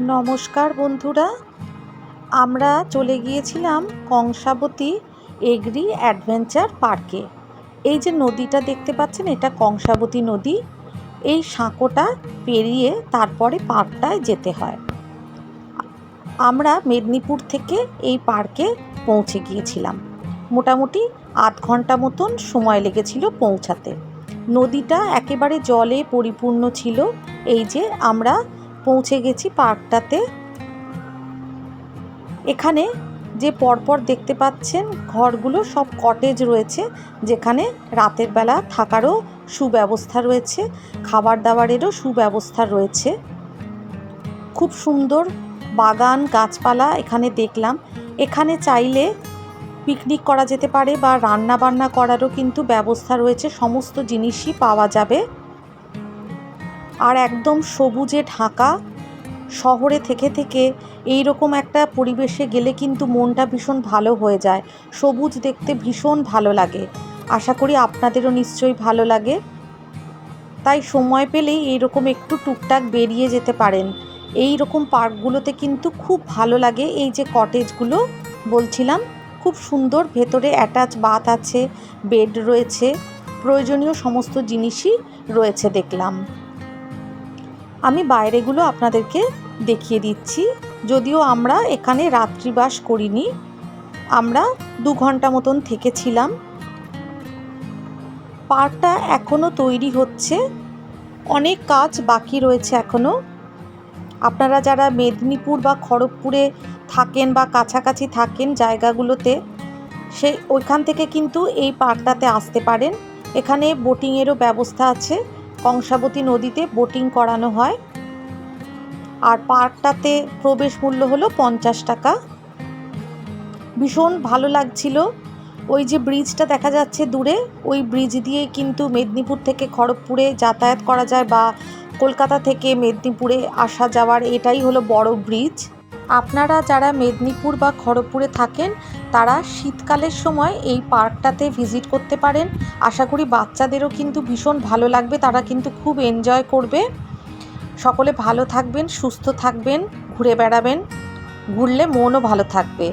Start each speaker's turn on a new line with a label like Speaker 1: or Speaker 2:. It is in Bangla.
Speaker 1: নমস্কার বন্ধুরা। আমরা চলে গিয়েছিলাম কংসাবতী এগ্রি অ্যাডভেঞ্চার পার্কে। এই যে নদীটা দেখতে পাচ্ছেন, এটা কংসাবতী নদী। এই সাঁকোটা পেরিয়ে তারপরে পার্কটায় যেতে হয়। আমরা মেদিনীপুর থেকে এই পার্কে পৌঁছে গিয়েছিলাম। মোটামুটি আধ ঘণ্টা মতন সময় লেগেছিল পৌঁছাতে। নদীটা একেবারে জলে পরিপূর্ণ ছিল। এই যে আমরা পৌঁছে গেছি পার্কটাতে। এখানে যে পরপর দেখতে পাচ্ছেন ঘরগুলো সব কটেজ রয়েছে, যেখানে রাতের বেলা থাকারও সুব্যবস্থা রয়েছে খাবার দাবারেরও সুব্যবস্থা রয়েছে। খুব সুন্দর বাগান, গাছপালা এখানে দেখলাম। এখানে চাইলে পিকনিক করা যেতে পারে বা রান্না বান্না করারও কিন্তু ব্যবস্থা রয়েছে, সমস্ত জিনিসই পাওয়া যাবে। আর একদম সবুজে ঢাকা। শহরে থেকে থেকে এই রকম একটা পরিবেশে গেলে কিন্তু মনটা ভীষণ ভালো হয়ে যায়। সবুজ দেখতে ভীষণ ভালো লাগে। আশা করি আপনাদেরও নিশ্চয়ই ভালো লাগে। তাই সময় পেলেই এইরকম একটু টুকটাক বেরিয়ে যেতে পারেন। এই রকম পার্কগুলোতে কিন্তু খুব ভালো লাগে। এই যে কটেজগুলো বলছিলাম, খুব সুন্দর ভেতরে অ্যাটাচ বাথ আছে, বেড রয়েছে, প্রয়োজনীয় সমস্ত জিনিসই রয়েছে দেখলাম। আমি বাইরেগুলো আপনাদেরকে দেখিয়ে দিচ্ছি। যদিও আমরা এখানে রাত্রিবাস করিনি, আমরা দু ঘণ্টা মতন থেকেছিলাম। পার্কটা এখনও তৈরি হচ্ছে, অনেক কাজ বাকি রয়েছে এখনও আপনারা যারা মেদিনীপুর বা খড়গপুরে থাকেন বা কাছাকাছি থাকেন জায়গাগুলোতে, সে ওইখান থেকে কিন্তু এই পার্কটাতে আসতে পারেন। এখানে বোটিংয়েরও ব্যবস্থা আছে। কংসাবতী নদীতে বোটিং করানো হয়। আর পার্কটাতে প্রবেশ মূল্য হলো পঞ্চাশ টাকা। ভীষণ ভালো লাগছিল। ওই যে ব্রিজটা দেখা যাচ্ছে দূরে, ওই ব্রিজ দিয়ে কিন্তু মেদিনীপুর থেকে খড়গপুরে যাতায়াত করা যায় বা কলকাতা থেকে মেদিনীপুরে আসা যাওয়ার এটাই হলো বড় ব্রিজ আপনারা যারা মেদিনীপুর বা খড়গপুরে থাকেন, তারা শীতকালের সময় এই পার্কটাতে ভিজিট করতে পারেন। আশা করি বাচ্চাদেরও কিন্তু ভীষণ ভালো লাগবে, তারা কিন্তু খুব এনজয় করবে। সকলে ভালো থাকবেন, সুস্থ থাকবেন, ঘুরে বেড়াবেন। ঘুরলে মনও ভালো থাকবে।